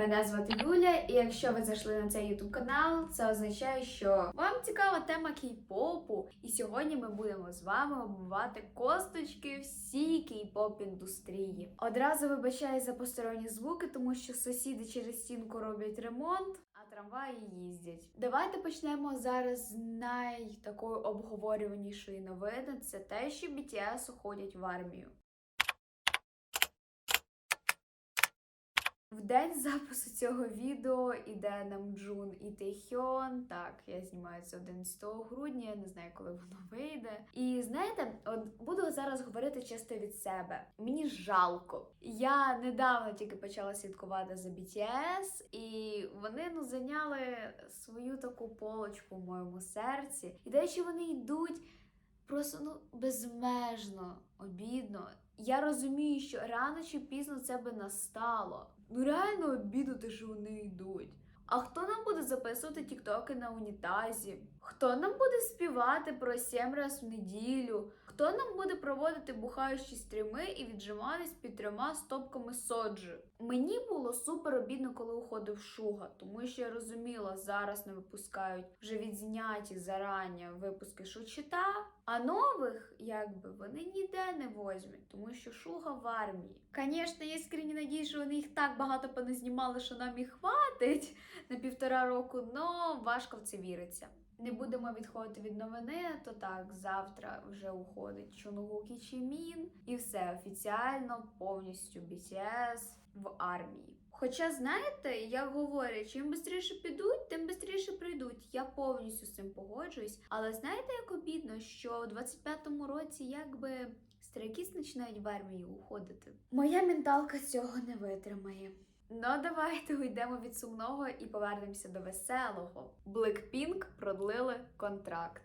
Мене звати Юля, і якщо ви зайшли на цей YouTube канал, це означає, що вам цікава тема кей-попу. І сьогодні ми будемо з вами обмивати косточки всій кей-поп індустрії. Одразу вибачаю за посторонні звуки, тому що сусіди через стінку роблять ремонт, трамваї їздять. Давайте почнемо зараз з найтакої обговорюванішої новини. Це те, що BTS уходять в армію. В день запису цього відео іде Намджун і Тэхьон. Так, я знімаю це 11 грудня, я не знаю, коли воно вийде. І знаєте, от буду зараз говорити чисто від себе. Мені жалко. Я недавно тільки почала слідкувати за BTS, і вони ну зайняли свою таку полочку в моєму серці. І те, що вони йдуть просто ну безмежно обідно. Я розумію, що рано чи пізно це би настало. Ну реально обідати, що вони йдуть. А хто нам буде записувати тіктоки на унітазі? Хто нам буде співати про сім раз в неділю? Хто нам буде проводити бухаючі стріми і віджиматись під трьома стопками соджі? Мені було супер обідно, коли уходив Шуга, тому що я розуміла, зараз не випускають вже відзняті зарані випуски Шучита, а нових, якби, вони ніде не возьмуть, тому що Шуга в армії. Звісно, я іскренні надію, що вони їх так багато поназнімали, що нам їх хватить на півтора року, но важко в це віриться. Не будемо відходити від новини, то так, завтра вже уходить Чонгук і Чимін, і все офіціально повністю BTS в армії. Хоча, знаєте, як говорять, чим швидше підуть, тим швидше прийдуть. Я повністю з цим погоджуюсь. Але знаєте, як обідно, що у 25-му році якби стрейкіст починають в армію уходити. Моя менталка цього не витримає. Ну, давайте уйдемо від сумного і повернемося до веселого. Blackpink продлили контракт.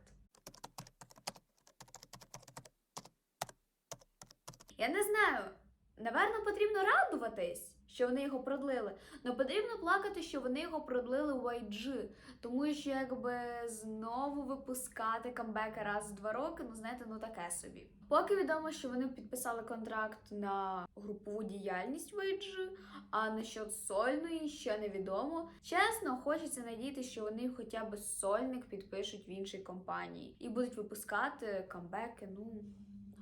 Я не знаю. Наверно, потрібно радуватись, що вони його продлили. але потрібно плакати, що вони його продлили у YG. Тому що якби знову випускати камбеки раз в два роки, ну знаєте, ну таке собі. Поки відомо, що вони підписали контракт на групову діяльність в YG, а насчет сольної ще невідомо. Чесно, хочеться надіятися, що вони хоча б сольник підпишуть в іншій компанії і будуть випускати камбеки, ну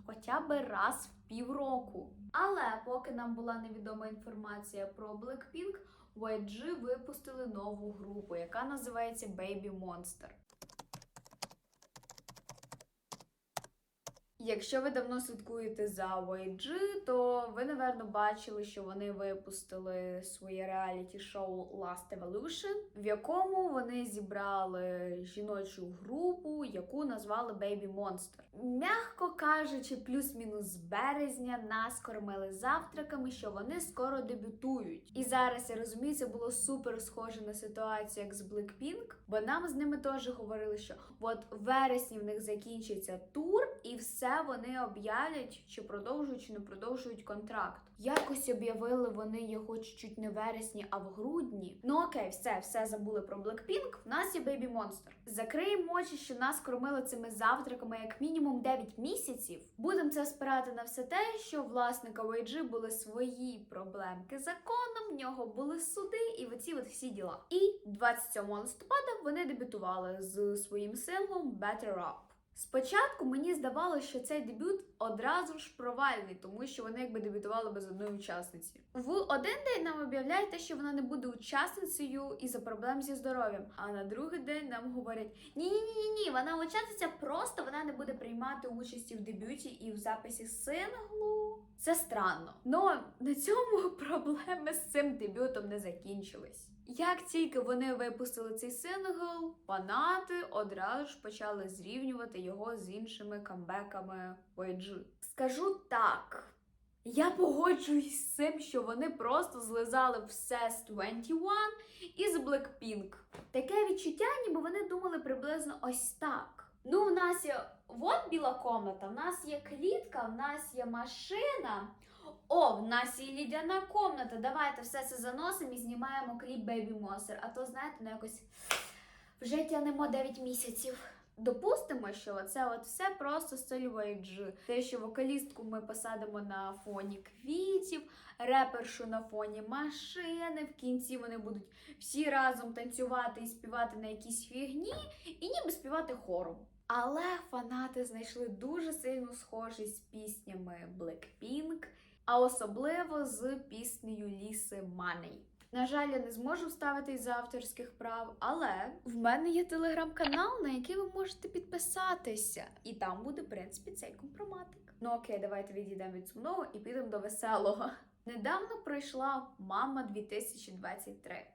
хоча б раз в півроку. Але поки нам була невідома інформація про Blackpink, YG випустили нову групу, яка називається Baby Monster. Якщо ви давно слідкуєте за YG, то ви, напевно, бачили, що вони випустили своє реаліті-шоу Last Evolution, в якому вони зібрали жіночу групу, яку назвали Baby Monster. Мягко кажучи, плюс-мінус з березня нас кормили завтраками, що вони скоро дебютують. І зараз я розумію, це було супер схоже на ситуацію, як з Blackpink, бо нам з ними теж говорили, що от вересні в них закінчиться тур, і все вони об'являть, чи продовжують, чи не продовжують контракт. Якось об'явили вони його чуть-чуть не в вересні, а в грудні. Ну окей, все, все забули про Blackpink. В нас є Baby Monster. Закриємо очі, що нас кормили цими завтраками як мінімум 9 місяців. Будемо це спирати на все те, що власника YG були свої проблемки законом, в нього були суди і оці от всі діла. І 27 листопада вони дебютували з своїм синглом Better Up. Спочатку мені здавалося, що цей дебют одразу ж провальний, тому що вони якби дебютували без одної учасниці. В один день нам об'являють те, що вона не буде учасницею із-за проблем зі здоров'ям. А на другий день нам говорять: ні, ні, ні, ні, вона учасниця, просто вона не буде приймати участі в дебюті і в записі синглу. Це странно. Но на цьому проблеми з цим дебютом не закінчились. Як тільки вони випустили цей сингл, фанати одразу ж почали зрівнювати його з іншими камбеками YG. Скажу так. Я погоджуюсь з цим, що вони просто злизали все з 21 і з Blackpink. Таке відчуття, ніби вони думали приблизно ось так. Ну, в нас є от біла комната, в нас є клітка, в нас є машина. О, в нас є лідяна комната. Давайте все це заносимо і знімаємо кліп Baby Monster. А то, знаєте, ну якось вже тянемо 9 місяців. Допустимо, що це от все просто стиль YG. Те, що вокалістку ми посадимо на фоні квітів, репершу на фоні машини. В кінці вони будуть всі разом танцювати і співати на якійсь фігні, і ніби співати хором. Але фанати знайшли дуже сильну схожість з піснями Blackpink, а особливо з піснею Ліси Money. На жаль, я не зможу вставити із авторських прав, але в мене є телеграм-канал, на який ви можете підписатися. І там буде, в принципі, цей компроматик. Ну окей, давайте відійдемо від сумного і підемо до веселого. Недавно пройшла мама 2023.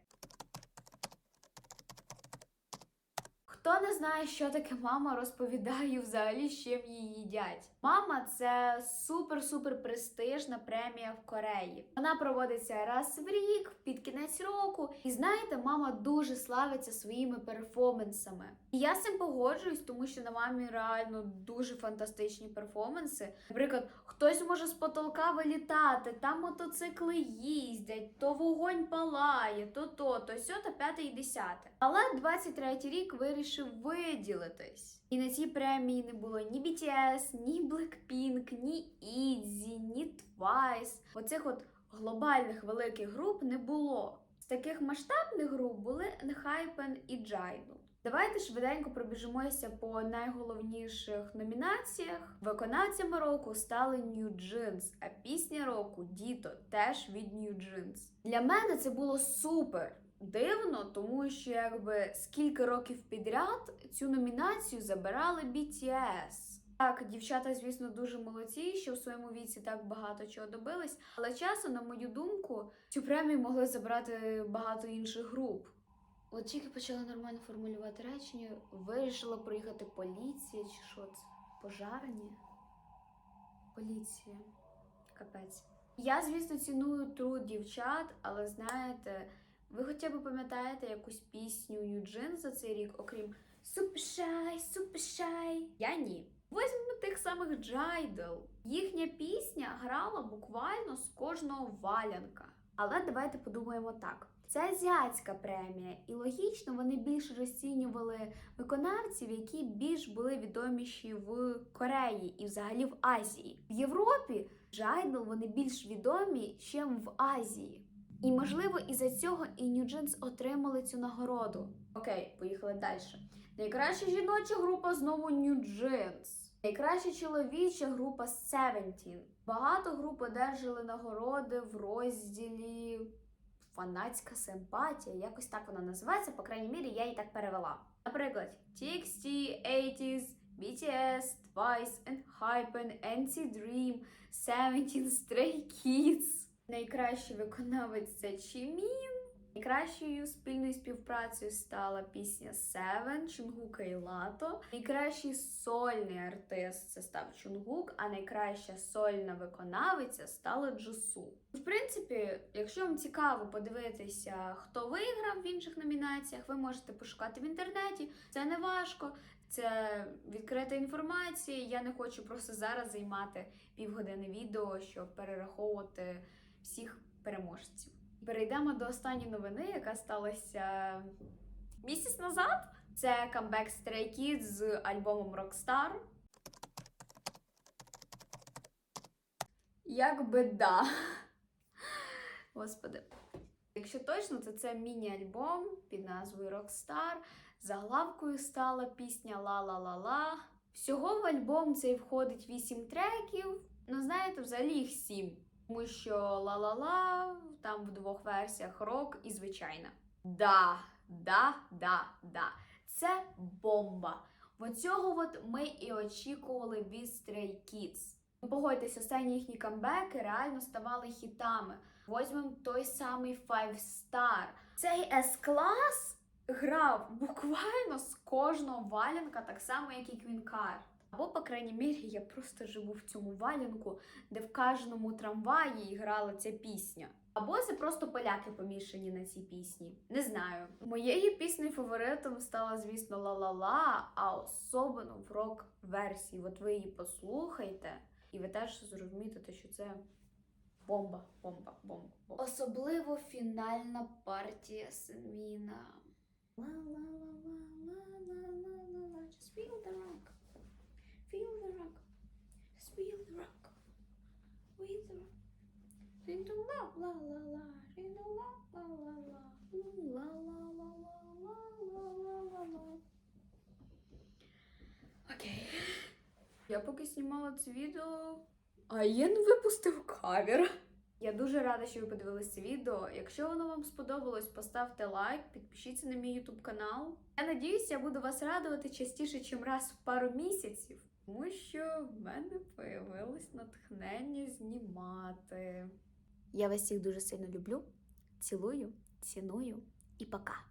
Хто не знає, що таке мама, розповідаю взагалі, з чим її їдять. Мама це супер-супер престижна премія в Кореї. Вона проводиться раз в рік, під кінець року. І знаєте, мама дуже славиться своїми перформансами. І я з цим погоджуюсь, тому що на мамі реально дуже фантастичні перформанси. Наприклад, хтось може з потолка вилітати, там мотоцикли їздять, то вогонь палає, то то, то сьо, та п'яте і десяте. Але 23-й рік вирішив виділитись. І на цій премії не було ні BTS, ні Blackpink, ні ITZY, ні TWICE. Оцих от глобальних великих груп не було. З таких масштабних груп були Enhypen і Idol. Давайте швиденько пробіжимося по найголовніших номінаціях. Виконавцями року стали New Jeans, а пісня року Діто теж від New Jeans. Для мене це було супер. Дивно, тому що якби скільки років підряд цю номінацію забирали BTS. Так, дівчата, звісно, дуже молодці, що в своєму віці так багато чого добились. Але часом, на мою думку, цю премію могли забрати багато інших груп. От тільки почала нормально формулювати речення, вирішила проїхати поліція чи що це? Пожарені? Поліція. Капець. Я, звісно, ціную труд дівчат, але знаєте, ви хоча б пам'ятаєте якусь пісню Jeans за цей рік, окрім Super Shy? Я ні. Возьмемо тих самих Джайдл. Їхня пісня грала буквально з кожного валянка. Але давайте подумаємо так. Це азіатська премія, і логічно вони більш розцінювали виконавців, які більш були відоміші в Кореї і взагалі в Азії. В Європі Джайдл вони більш відомі, ніж в Азії. І можливо, із-за цього і Jeans отримали цю нагороду. Окей, поїхали далі. Найкраща жіноча група знову Jeans. Найкраща чоловіча група Seventeen. Багато груп одержали нагороди в розділі фанатська симпатія. Якось так вона називається, по крайній мірі, я її так перевела. Наприклад, TXT, 80s, BTS, Twice, Enhypen, NC Dream, Seventeen, Stray Kids. Найкращий виконавець це Чімін. Найкращою спільною співпрацею стала пісня Seven Чунгука і Лато. Найкращий сольний артист це став Чунгук, а найкраща сольна виконавиця стала Джусу. В принципі, якщо вам цікаво подивитися, хто виграв в інших номінаціях, ви можете пошукати в інтернеті. Це не важко. Це відкрита інформація. Я не хочу просто зараз займати півгодини відео, щоб перераховувати всіх переможців. Перейдемо до останньої новини, яка сталася місяць назад. Це камбек Stray Kids з альбомом Rockstar. Якби да. Господи. Якщо точно, то це міні-альбом під назвою Rockstar. Заглавкою стала пісня Ла-ла-ла-ла. Всього в альбом цей входить 8 треків. Ну, знаєте, взагалі їх 7. Тому що ла-ла-ла, там в двох версіях рок і звичайна. Да, да, да, да. Це бомба. Оцього от ми і очікували від Stray Kids. Ну, Погодьтесь, останні їхні камбеки реально ставали хітами. Возьмемо той самий Five Star. Цей S-клас грав буквально з кожного валянка, так само, як і Card. Або, по крайній мірі, я просто живу в цьому валянку, де в кожному трамваї грала ця пісня. Або це просто поляки помішані на цій пісні. Не знаю. Моєю піснею фаворитом стала, звісно, ла-ла-ла, а особливо в рок-версії. От ви її послухайте, і ви теж зрозумієте, що це бомба, бомба, бомба. бомба. Особливо фінальна партія Сенміна. Ла-ла-ла-ла-ла-ла-ла-ла, just Feel the rock. Feel the rock. The rock. The rock. Dong la la la la. Dong la la la la. La la la la la la la la. Окей. Я поки знімала це відео, а Єн випустив кавер. Я дуже рада, що ви подивилися це відео. Якщо воно вам сподобалось, поставте лайк, підпишіться на мій YouTube канал. Я надіюсь, я буду вас радувати частіше, ніж раз в пару місяців, тому що в мене появилось натхнення знімати. Я вас всіх дуже сильно люблю, цілую, ціную і пока!